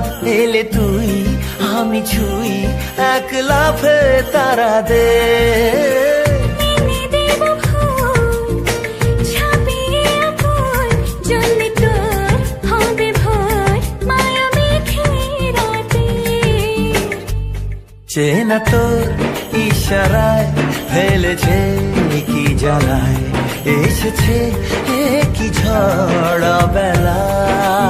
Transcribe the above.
বাদ এলে তুই আমি ছুই এক লাফে তারা দে। চেনা তোর ইশারায় ফেলেছে কি জ্বালায় এসেছে কি ঝড় বেলায়।